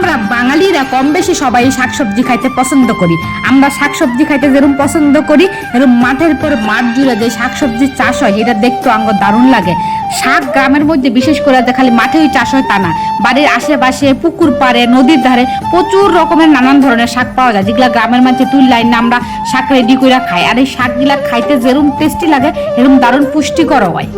আমরা বাঙালিরা কম বেশি সবাই শাকসবজি খাইতে পছন্দ করি। আমরা শাকসবজি খাইতে যেরকম পছন্দ করি এরকম মাঠের পর মাঠ জুড়ে যে শাকসবজির চাষ হয়, এটা দেখতে আঙ্গ দারুণ লাগে। শাক গ্রামের মধ্যে বিশেষ করে খালি মাঠেই চাষ হয় তা না। বাড়ির আশেপাশে, পুকুর পাড়ে, নদীর ধারে প্রচুর রকমের নানান ধরনের শাক পাওয়া যায়, যেগুলা গ্রামের মধ্যে তুই লাইন না আমরা শাক রেডি করে খাই। আর এই শাকগুলা খাইতে যেরকম টেস্টি লাগে এরকম দারুণ পুষ্টিকর হয়।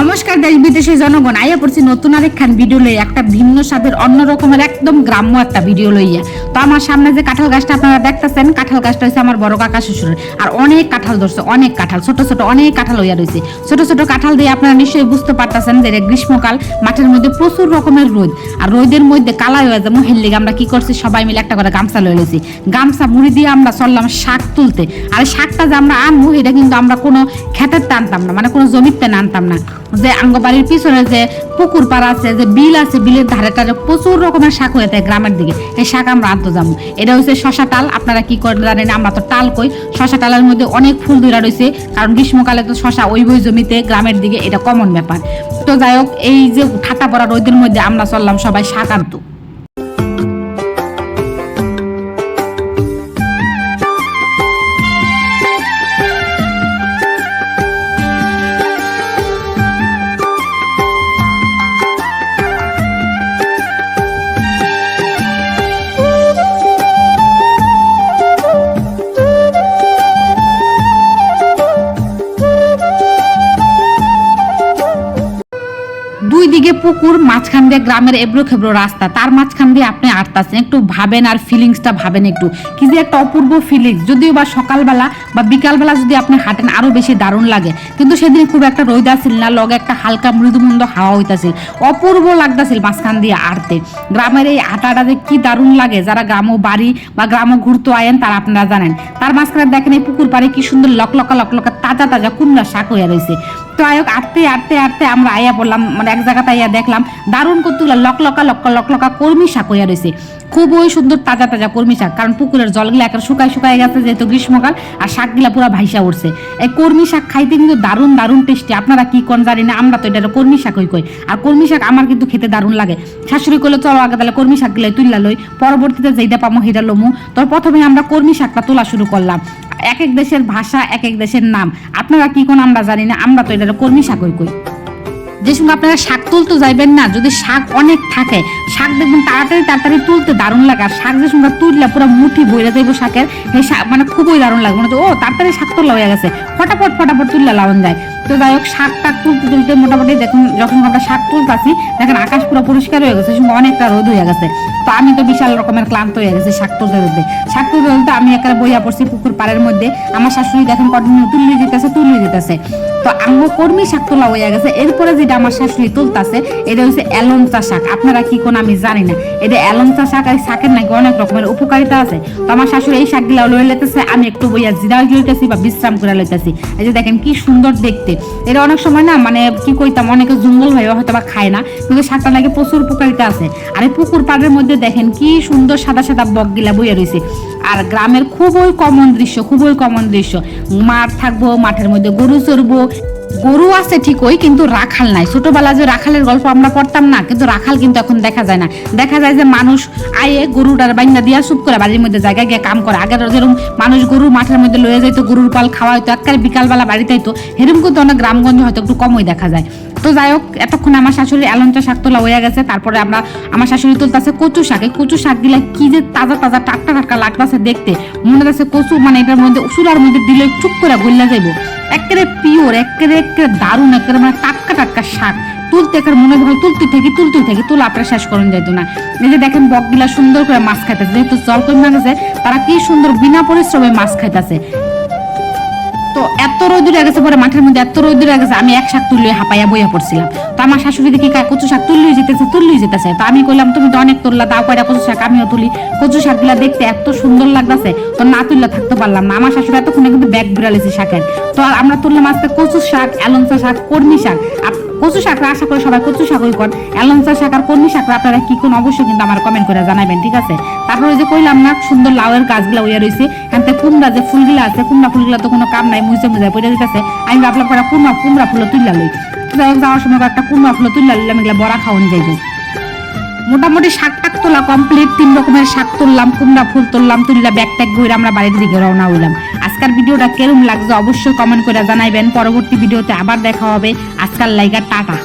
নমস্কার দেশ বিদেশের জনগণ আইয়া পড়ছি নতুন আরেকখান ভিডিও লই একটা ভিন্ন স্বাদের, অন্য রকমের, একদম গ্রাম্য একটা ভিডিও লইয়া। তো আমার সামনে যে কাঁঠাল গাছটা আপনারা দেখতেছেন, কাঁঠাল গাছটা হচ্ছে আমার বড় কাকা শ্বশুরের। আর অনেক কাঁঠাল ধরছে, অনেক কাঁঠাল, ছোট ছোট অনেক কাঁঠাল হইয়া রয়েছে ছোট ছোট কাঁঠাল দিয়ে আপনারা নিশ্চয়ই বুঝতে পারতেছেন যে গ্রীষ্মকাল, মাঠের মধ্যে প্রচুর রকমের রোদ। আর রোদের মধ্যে কালাই হয়ে যায় মহিল লিগে আমরা কি করছি, সবাই মিলে একটা করে গামছা লয়ে লইছি। গামছা মুড়ি দিয়ে আমরা চললাম শাক তুলতে। আর শাকটা যে আমরা আনব, এটা কিন্তু আমরা কোনো খেতের টানতাম না মানে কোনো জমিতে আনতাম না। যে আঙ্গবাড়ির পিছনে যে পুকুর পাড়া আছে, যে বিল আছে, বিলের ধারে টারে প্রচুর রকমের শাক হয়ে থাকে গ্রামের দিকে। এই শাক আমরা আনতে যাব। এটা হচ্ছে শশা টাল আপনারা কি করে জানেন, আমরা তো টাল কই। শশা টালের মধ্যে অনেক ফুল ধরা রয়েছে, কারণ গ্রীষ্মকালে তো শশা ওই বই জমিতে গ্রামের দিকে এটা কমন ব্যাপার। তো যাই হোক, এই যে ঠাটা পড়া রোদের মধ্যে আমরা চললাম সবাই শাক আনতো। দুই দিকে পুকুর, মাঝখান দিয়ে গ্রামের এবড়ো খেবড়ো রাস্তা। তার মাঝখান দিয়ে আপনি আটতাছেন একটু ভাবেন আর ফিলিংসটা ভাবেন একটু। কি যে একটা অপূর্ব ফিলিংস যদিও বা সকালবেলা বা বিকালবেলা যদি আপনি হাঁটেন, আরও বেশি দারুণ লাগে। কিন্তু সেদিন খুব একটা রোদ আসছিল না, লগে একটা হালকা মৃদুমন্দ হাওয়া হইতাছিল। অপূর্ব লাগতাছিল মাঝখান দিয়ে আটতে গ্রামের এই হাঁটাটা যে কি দারুণ লাগে। যারা গ্রাম বাড়ি বা গ্রাম ঘুরতে আয়েন, তারা আপনারা জানেন। তার মাঝখানে দেখেন এই পুকুর পাড়ে কি সুন্দর লকলকা লকলকা, তাজা তাজা কুমড়া শাক হইয়া রয়েছে তো আয়ক আটতে আটতে আটতে আমরা আইয়া পড়লাম মানে এক জায়গাতে আইয়া দেখলাম, দারুণ কতগুলো লকলকা লক লকলকা কর্মী শাক হইয়া রয়েছে খুবই সুন্দর তাজা তাজা কর্মী শাক, কারণ পুকুরের জলগুলো একটা শুকায় শুকায় গেছে যেহেতু গ্রীষ্মকাল, আর শাকগুলা পুরো ভাইসা উঠছে এই কর্মী শাক খাইতে কিন্তু দারুণ দারুণ টেস্টি আপনারা কি কোন জানি না, আমরা তো এটা কর্মী শাক হই কই। আর কর্মী শাক আমার কিন্তু খেতে দারুণ লাগে। শাশুড়ি করলে চলো আগে তাহলে কর্মী শাক গুলাই তুললা লই, পরবর্তীতে যেটা পামো সেটা লমু। তো প্রথমে আমরা কর্মী শাকটা তোলা শুরু করলাম। এক এক দেশের ভাষা এক এক দেশের নাম। আপনারা কি কোন আমরা জানি না, আমরা তো এটা কর্মী শাকই কই। যে সঙ্গে আপনারা শাক তুলতে যাইবেন না, যদি শাক অনেক থাকে, শাক দেখবেন তাড়াতাড়ি তাড়াতাড়ি তুলতে দারুণ লাগে। আর শাক যে সঙ্গে তুললে পুরো মুঠি বইরা যাইব শাকের সেই মানে খুবই দারুণ লাগবে মানে ও, তাড়াতাড়ি শাক তোলা হয়ে গেছে। ফটাফট ফটাফট তুললে লাগান যায়। তো যাই হোক শাক টাক তুলতে তুলতে মোটামুটি দেখুন, যখন আমরা শাক তুলতেছি, দেখেন আকাশ পুরো পরিষ্কার হয়ে গেছে সঙ্গে অনেকটা রোদ হয়ে গেছে। তো আমি তো বিশাল রকমের ক্লান্ত হয়ে গেছে শাক তুলতে তুলতে। শাক তুলতে তুলতে আমি একটা বইয়া পড়ছি পুকুর পাড়ের মধ্যে। আমার শাশুড়ি দেখেন কন্টিনিউ তুলে যেতেছে তুলে যেতেছে। তো আঙ্গ কর্মী শাক তোলা হয়ে গেছে। এরপরে যেটা আমার শাশুড়ি তুলতাছে, এটা হচ্ছে এলংচা শাক। আপনারা কি কোন আমি জানি না। এটা এলংচা শাক আর শাকের নাকি অনেক রকমের উপকারিতা আছে। তো আমার শাশুড়ি এই শাকগুলা লয়ে লেতেছে আমি একটু বইয়া জিরা লইতেছি বা বিশ্রাম করে লইতেছি। এই যে দেখেন কি সুন্দর দেখতে। এটা অনেক সময় না মানে কি কইতাম, অনেকে জঙ্গল ভাই হয়তো বা খায় না, কিন্তু শাকটা নাকি প্রচুর উপকারিতা আছে। আর এই পুকুর পাড়ের মধ্যে দেখেন কি সুন্দর সাদা সাদা বকগিলা বইয়া রয়েছে আর গ্রামের খুবই কমন দৃশ্য, খুবই কমন দৃশ্য। মাঠ থাকব, মাঠের মধ্যে গরু চড়বো গরু আছে ঠিকই, কিন্তু রাখাল নাই। ছোটবেলা যে রাখালের গল্প আমরা পড়তাম না, কিন্তু রাখাল কিন্তু এখন দেখা যায় না। দেখা যায় যে মানুষ আয়ে গরুটার বাইন্দা দিয়া চুপ করে বাড়ির মধ্যে জায়গায় গিয়ে কাম করে। আগের যেরকম মানুষ গরু মাঠের মধ্যে লয়ে যাইতো, গরুর পাল খাওয়া হইতো একবারে বিকালবেলা বাড়িতে হইতো এরকম কিন্তু অনেক গ্রামগঞ্জে হয়তো একটু কমই দেখা যায়। তো যাই হোক, এতক্ষণ আমার শাশুড়ি এলঞ্চা শাক তোলা হয়ে গেছে, তারপরে আমরা, আমার শাশুড়ি তুলতেছে কচু শাক। এই কচু শাক দিলে কি যে তাজা তাজা টাটকা টাটকা লাগতেছে দেখতে। মনে হচ্ছে কচু মানে এটার মধ্যে উসুলার মধ্যে দিলে চুপ করে গল্লা যাইবো। একেবারে পিওর একেবারে একেবারে দারুণ, একেবারে মানে টাটকা টাটকা শাক। তুলতে একের মনে হয় তুলতে থাকি তুলতে থাকি, তুল আপনার শেষ করেন যাইতো না। এই যে দেখেন বকগুলা সুন্দর করে মাছ খাইতেছে, যেহেতু জল কমে গেছে তারা কি সুন্দর বিনা পরিশ্রমে মাছ খাইতেছে। তো এত রোদ গেছে পরে মাঠের মধ্যে এত রোদুরে গেছে, আমি এক শাক তুলে হাঁপাইয়া বইয়া পড়ছিলাম। তো আমার শাশুড়ি দেখি কচু শাক তুললেই যেতেছে তুললেই যেতেছে। তো আমি কইলাম, তুমি তো অনেক তুললা তাও কয়টা কচু শাক আমিও তুলি। কচু শাকগুলো দেখতে এত সুন্দর লাগতেছে, তো না তুললে থাকতে পারলাম না। আমার শাশুড়ি এতক্ষণে কিন্তু ব্যাগ বিড়ালেছে শাকের। তো আমরা তুললাম আজকে কচু শাক এলঞ্চা শাক, কর্মী শাক। কচু শাকরা আশা করি সবাই কচু শাকই কর এলনসা শাক আর কর্মি শাকরা আপনারা কি কোন? অবশ্যই কিন্তু আমার কমেন্ট করে জানাবেন ঠিক আছে? তারপরে ওই যে কইলাম না, সুন্দর লাউয়ের গাছগুলা ওইয়া রয়েছে এখানতে কুমড়া যে ফুলগুলা আছে, কুমড়া ফুলগুলা তো কোনো কাম নাই মুজে মুজে পড়ে দিতেছে আমি ভাবলাম করে কুমড়া কুমড়া ফুল তুললা লই। যাওয়ার সময় একটা কুমড়া ফুল তুললা লইলাম, এগুলা বড়া খাওয়ানি যাইব। মোটামুটি শাক টাক তোলা কমপ্লিট তিন রকমের শাক তুললাম, কুমড়া ফুল তুললাম তুলিলা ব্যাগ ট্যাগ ঘুরে আমরা বাড়ির দিকে রওনা হইলাম। আজকের ভিডিওটা কেরম লাগছে অবশ্যই কমেন্ট করে জানাইবেন, পরবর্তী ভিডিওতে আবার দেখা হবে। আজকাল লাইগা টাটা